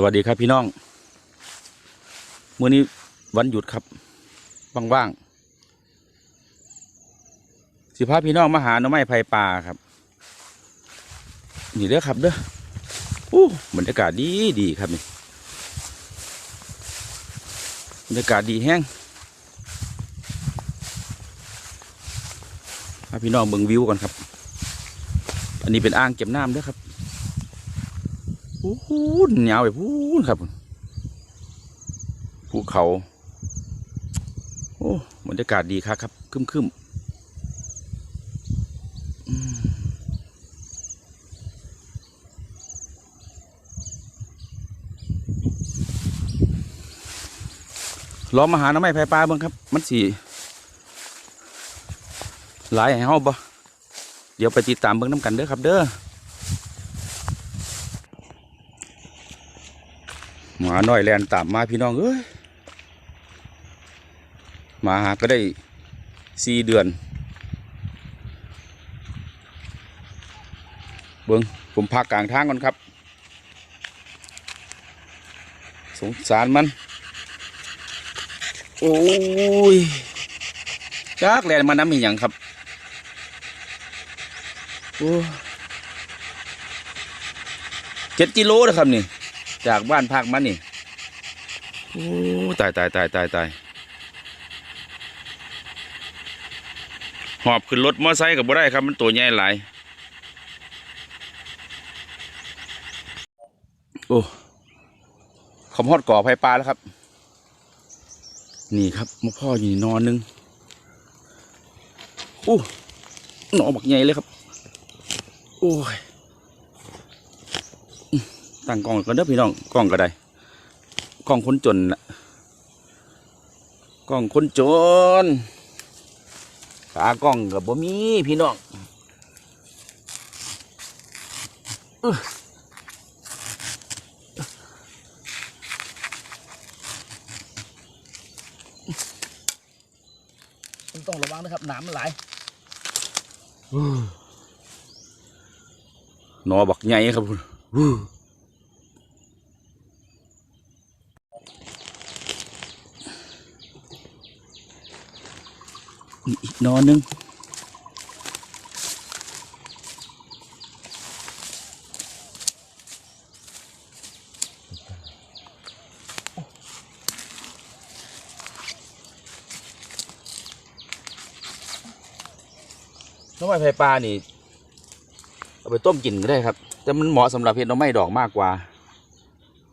สวัสดีครับพี่น้องเมื้อนี้วันหยุดครับว่างๆสิพาพี่น้องมาหาหน่อไม้ไผ่ป่าครับ นี่เด้อครับเด้ออู้บรรยากาศดีดีครับนี่บรรยากาศดีแห้งพาพี่น้องเบิ่งวิวก่อนครับ อันนี้เป็นอ่างเก็บน้ำเด้อครับ พูนยาวไปพูนครับภูเขา โอ้บรรยากาศดีครับครับคึมคึมๆอืมลองมาหาน้ำไม้ไผ่ปลาเบ้างครับ มันสีหลายให้เฮาบ่เดี๋ยวไปติดตามเบิ่งน้ำกันเด้อครับเด้อ มาน้อยแลนตามมาพี่น้องเอ้ยหมาหาก็ได้สี่เดือน เบิ้งผมพักกลางทางก่อนครับ สงสารมัน โอ้ยจากแลนมาน้ำมีอย่างครับ โอ้เจ็ดกิโลนะครับนี่ จากบ้านพักมันนี่โอ้ตายตายตายตายตายหอบขึ้นรถมอไซค์กับบ่ได้ครับ มันตัวใหญ่หลาย โอ้ขมฮอดก่อไผ่ปลาแล้วครับ นี่ครับมาพ่ออยู่นี่นอนหนึงโอ้หนอบักใหญ่เลยครับ โอ้ย ตั้งกล้องก่อนเด้อพี่น้องกล้องก็ได้กล้องคนจนนะกล้องคนจนขากล้องกับบ่มีพี่น้องอื้อต้องระวังนะครับน้ำมันไหลายหนอบักใหญ่ครับคุณ นอนนึงน้องไม้ไผ่ปลานี่เอาไปต้มกินก็ได้ครับ แต่มันเหมาะสำหรับเห็ดน้องไม้ดอกมากกว่า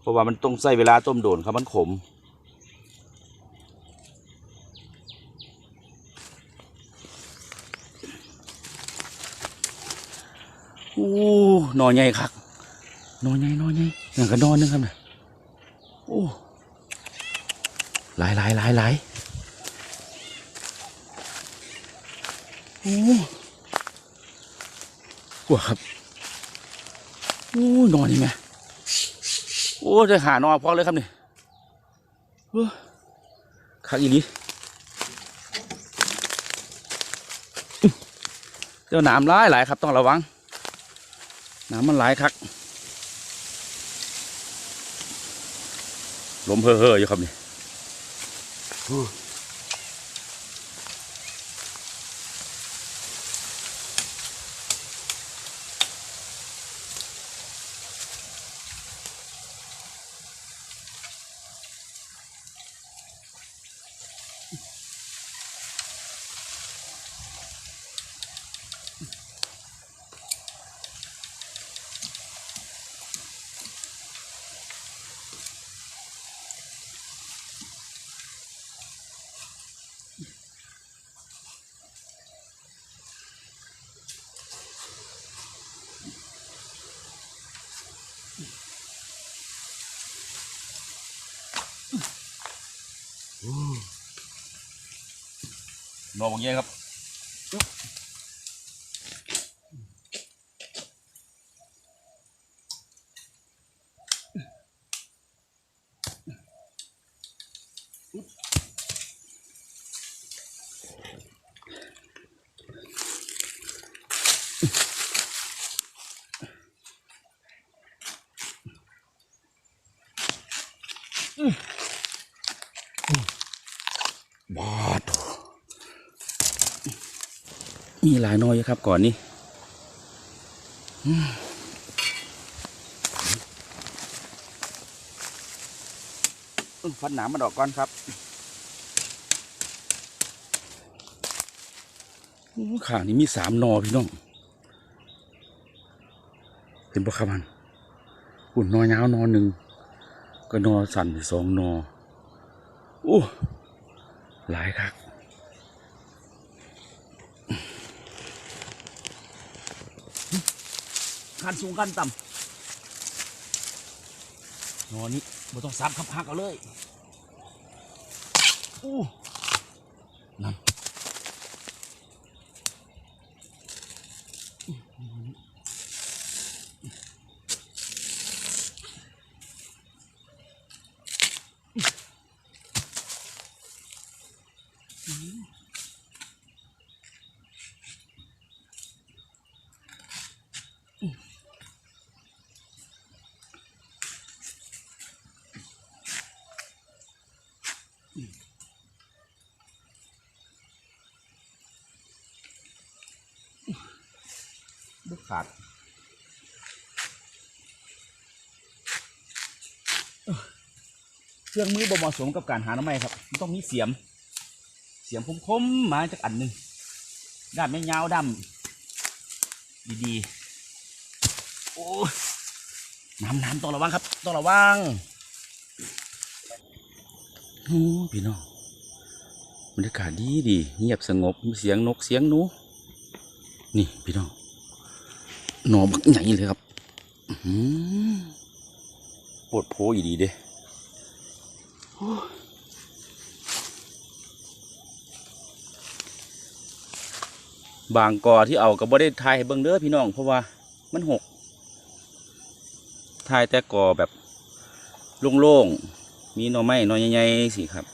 เพราะว่ามันต้องใช้เวลาต้มโดนครับมันขม โอ้นอนใหญ่ครับนอนใหญ่นอนใหญ่อย่งกับนอนนึงครับเนี่ยโอ้หลายหลายหลายหลายโอ้หัวครับโอ้นอนนี่ไหมโอ้จะหานอนพอเลยครับเนี่ยโอ้คักอีนี้เจ้าหนามร้ายหลายครับต้องระวัง น้ำมันไหลายคักลมเฮ่อๆอยู่ครับนี่ นอนบางแย่ครับ บาดมีหลายน้อยครับก่อนนี้ฟันหนามมาดอกก่อนครับข่างนี้มีสามนอพี่น้อง เห็นปะครับมันอุ่นนอยาวนอหนึ่งก็นอสั่นสองนอโอ้ หลายครับขั้นสูงขั้นต่ำนอนนี้บ่ต้องซับครับหักเอาเลยอู้นั่น บุกขาดเครื่องมือบ่เหมาะสมกับการหาน้ำไม้ครับมันต้องมีเสียม เสียมคมๆมาจากอันหนึ่งด้านไม่ยาวดำดีๆโอ้น้ำน้ำต้องระวังครับต้องระวังโอ้พี่น้องบรรยากาศดีดีเงียบสงบเสียงนกเสียงหนูนี่พี่น้อง หนอบักใหญ่เลยครับอื้อหือปวดโพอีดีเด้บางกอที่เอากับบ่ได้ทายให้เบิ่งเด้อพี่น้องเพราะว่ามันหกทายแต่กอแบบโล่งๆ มีหน่อไม้หน่อใหญ่ๆสิครับ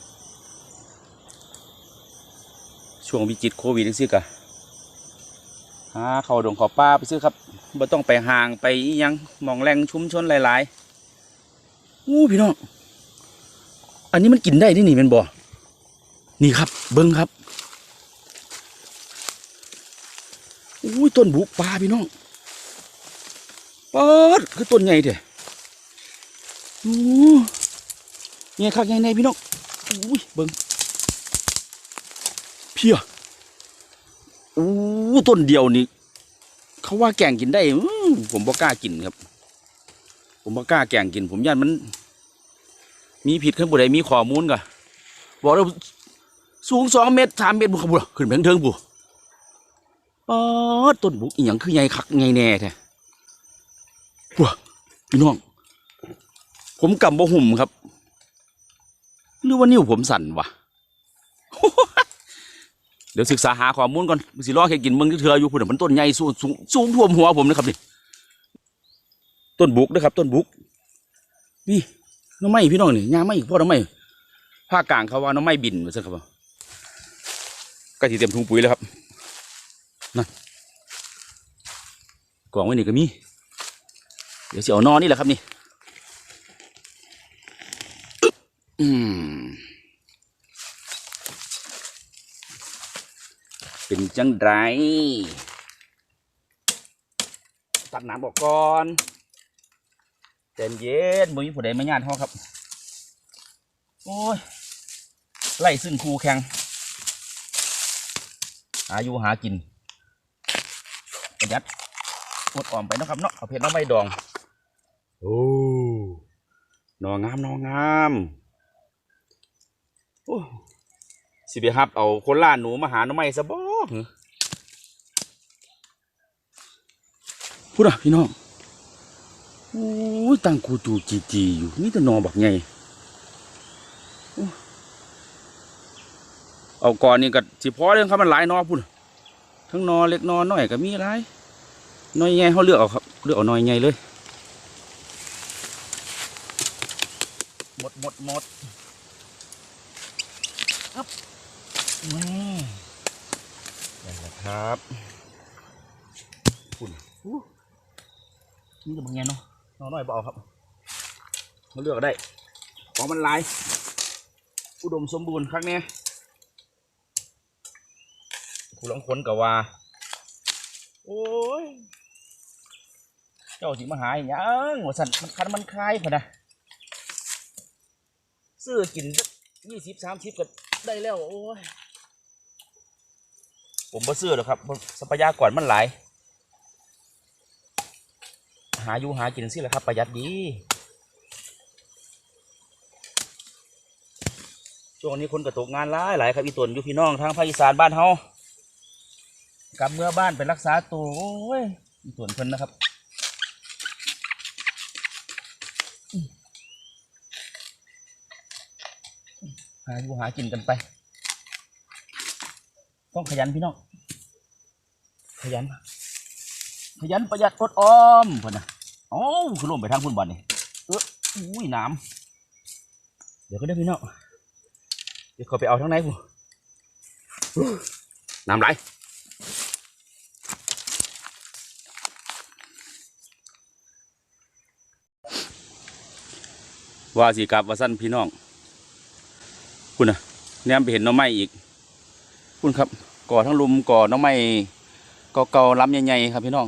ช่วงวิกฤตโควิดจังซี่กะ หาเขาดงขาป้าไปซื้อครับบ่ต้องไปห่างไปยังมองแรงชุมชนหลายๆอู้พี่น้องอันนี้มันกินได้ที่นี่เป็นบ่อนี่ครับ เบิ้งครับอุ้ยต้นบุกปลาพี่น้องป๊ดคือต้นใหญ่เถอะโอ้เนี่ยคักใหญ่ในพี่น้องอุ้ยเบิ้งเพียอู้ ต้นเดียวนี่เขาว่าแกงกินได้อืผมบ่กล้ากินครับ ผมบ่กล้าแกงกิน ผมย่านมัน มีผิดขึ้นบุใดมีข้อมูลกะบอกแล้วสูงสองเมตรสามเมตรบุขบุขึ้นไปทางเทิงบุอ๋อต้นบุกอีหยังคือใหญ่คักใหญ่แน่แท้ปัวพี่น้อง ผมกำบ่หุ่มครับหรือว่านิ้วผมสั่นวะ เดี๋ยวศึกษาหาข้อมูลก่อนสิรอแค่กินเมืองที่เธออยู่พุ่นมันต้นใหญ่สูงสูงสูงท่วมหัวผมนะครับนี่ต้นบุกนะครับ ต้นบุก นี่น้องไม้พี่น้องนี่ยางไม้พ่อน้องไม้ภาคกลางเขาว่าน้องไม้บินมาซะครับก็ที่เต็มถุงปุ๋ยแล้วครับนั่นกล่องไว้นี่ก็มี เดี๋ยวเสิเอานอนนี่แหละครับนี่ อืม เป็นจังไรตัดน้ำออกก่อนใจเย็นบ่มีผู้ใดมาญาติห้องครับ โอ้ย ไล่ซึ่งครูแข่งหาอยู่หากินประหยัดอดอ่อมไปนะครับเนาะเอาเพชรน้ำไม่ดอง โอ้หนองามนองามโอ้สิไปฮับเอาคนล่าหนูมาหาน่อไม้ซะบ่ พูดอะพี่น้องโอ้ยตั้งกูตูจีจีอยู่นี่แต่หนอบักไงโอ้เอาก่อนนี่ก็สิพอเรื่องครับมันหลายหนอพุ่นทั้งหนอเล็กหนอน้อยก็มีหลายหน้อยใหญ่เขาเลือกเอาครับเลือกเอาหน้อยใหญ่เลยหมดหมดหมดนี่นั่นแหละ ครับคุณอู้นี่จะเป็นไงเนาะน้องน้อยเบเอาครับมาเลือกก็ได้ของมันหลาย อุดมสมบูรณ์ครั้งนี้ผู้ลองค้นกับว่า โอ้ย เจ้าสิมาหาอหยังว่าสันมันคันมันคลายพอนะซื้อกินยี่สิบสามสิบก็ได้แล้ว โอ้ย ผมบ่ซื้อหรอกครับทรัพยากรมันหลาย หาอยู่หากินสิแหละครับ ประหยัดดี ช่วงนี้คนกระตกงานหลายหลายครับอีตนอยู่พี่น้องทางภาคอีสานบ้านเฮากลับเมื่อบ้านไปรักษาตัวโอ้ยอีตนเพิ่นนะครับหาอยู่หากินกันไป ต้องขยันพี่น้อง ขยัน ขยันประหยัดอดออมเพิ่นนะอ๋อคือลงไปทางพุ่นบอนนี่เอออุ้ยน้ำเดี๋ยวก็ได้พี่น้อง เดี๋ยวขาไปเอาทางไหนพุ่นอู้น้ำไหลว่าสิกับว่าสั้นพี่น้อง คุณนะแนมไปเห็นน้องไม้อีก คุณครับก่อทั้งลุมก่อน้องไม้เก่าล้ำใหญ่ๆครับพี่น้อง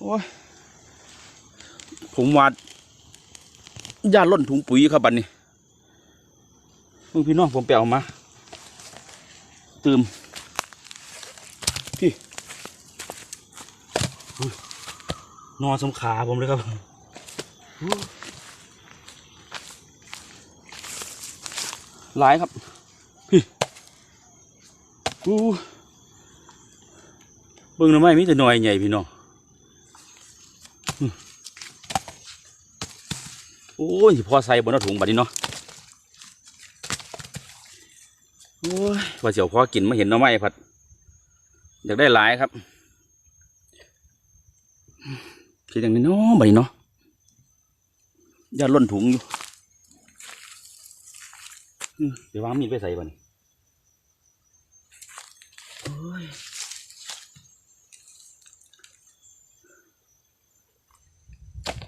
โอ้ยผมวาดยาล่นถุงปุ๋ยครับบัดนนี้มึงพี่น้องผมไปเอามาตืมพี่นอนสมขาผมเลยครับอู้หลายครับพี่ อู้เบิ่งหน่อไม้มีแต่หน่อยใหญ่พี่น้องโอ้ยพอใส่บนถุงบัดนี้เนาะโอ้ยว่าเสียวพอกินมาเห็นหน้ำไม้ผัดอยากได้หลายครับคิดอย่างนี้เนาะบัดนี้เนาะย่าล่นถุงอยู่เดี๋ยววางมีดไปใส่บัดนี้โอ้ย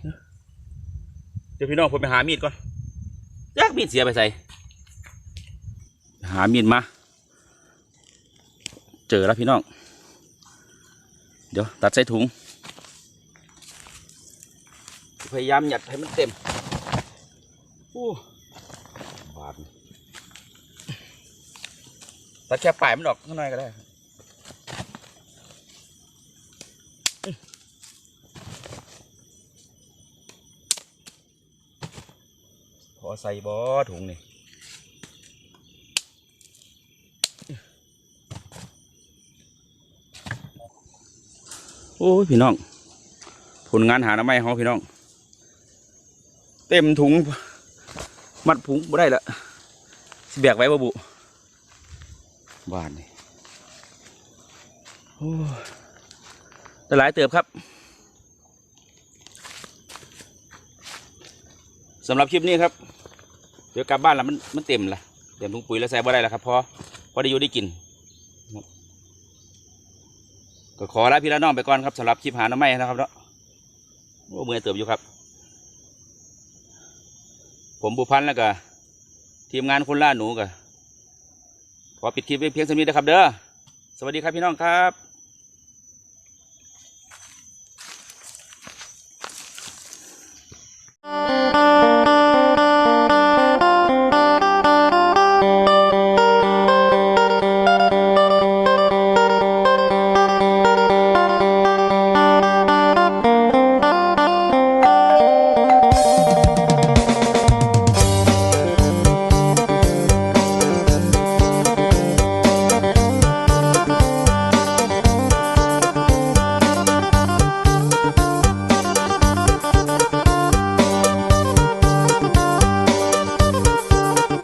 เดี๋ยวพี่น้องผมไปหามีดก่อนยากมีดเสียไปใส่หามีดมา เจอแล้วพี่น้อง เดี๋ยวตัดใส่ถุง พยายามหยัดให้มันเต็มโอ้บาดนี่ตัดแค่ปลายมันออกข้างในก็ได้ครับพอ ใส่บอถุงนี่โอ้ยพี่น้อง ผลงานหาหน้ำไม้เขาพี่น้อง เต็มถุง มัดผุงบ่ได้ละแบกไว้บ่บุบ้านนี่โอ้ยหลายเติบครับสำหรับคลิปนี้ครับ เดี๋ยวกลับบ้านแล้วมันมันเต็มละเต็มถุงปุ๋ยแล้วใส่บ่ได้ล้วครับพอพอได้อยู่ได้กินก็ขอลาพี่ละน้องไปก่อนครับสำหรับคลิปหาหน้ำไม้นะครับเนาะโอ้เมื่อเติบอยู่ครับ ผมบุพันธ์แล้วก็ทีมงานคนล่าหนูก็ขอปิดคลิปไว้เพียงเท่านี้นะครับ เด้อสวัสดีครับพี่น้องครับ